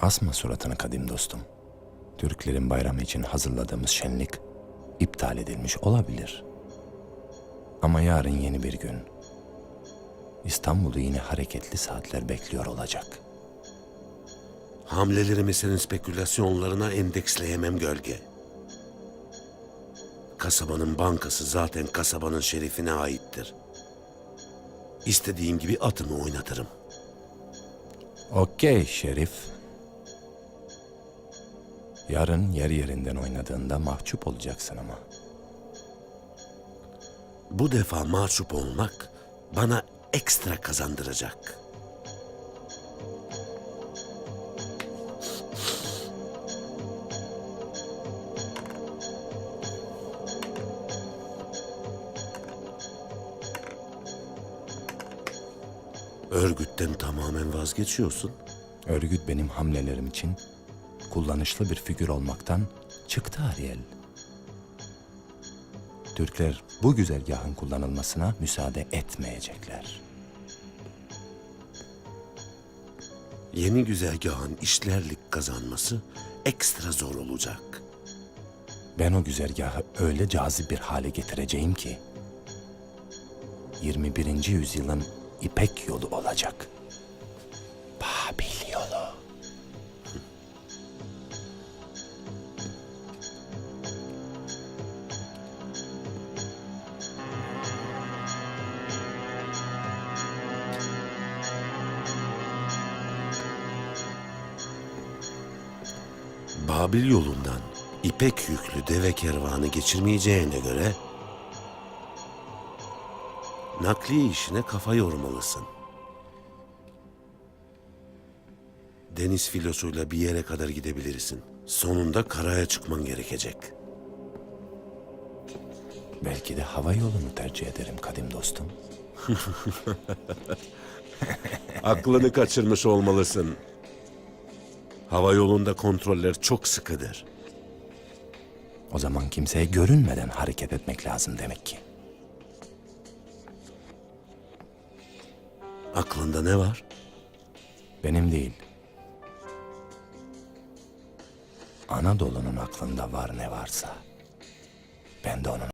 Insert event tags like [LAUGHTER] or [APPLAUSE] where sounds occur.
Asma suratını kadim dostum. Türklerin bayramı için hazırladığımız şenlik iptal edilmiş olabilir. Ama yarın yeni bir gün. İstanbul'u yine hareketli saatler bekliyor olacak. Hamlelerimi senin spekülasyonlarına endeksleyemem gölge. Kasabanın bankası zaten kasabanın şerifine aittir. İstediğim gibi atımı oynatırım. Okey Şerif. Yarın yer yerinden oynadığında mahcup olacaksın ama. Bu defa mahcup olmak bana ekstra kazandıracak. Örgütten tamamen vazgeçiyorsun. Örgüt benim hamlelerim için kullanışlı bir figür olmaktan çıktı Ariel. Türkler bu güzergahın kullanılmasına müsaade etmeyecekler. Yeni güzergahın işlerlik kazanması ekstra zor olacak. Ben o güzergahı öyle cazip bir hale getireceğim ki 21. yüzyılın İpek yolu olacak. Babil yolundan İpek yüklü deve kervanı geçirmeyeceğine göre nakliye işine kafa yormalısın. Deniz filosuyla bir yere kadar gidebilirsin. Sonunda karaya çıkman gerekecek. Belki de hava yolunu tercih ederim kadim dostum. [LAUGHS] Aklını kaçırmış olmalısın. Hava yolunda kontroller çok sıkıdır. O zaman kimseye görünmeden hareket etmek lazım demek ki. Aklında ne var? Benim değil. Anadolu'nun aklında var ne varsa. Ben de onun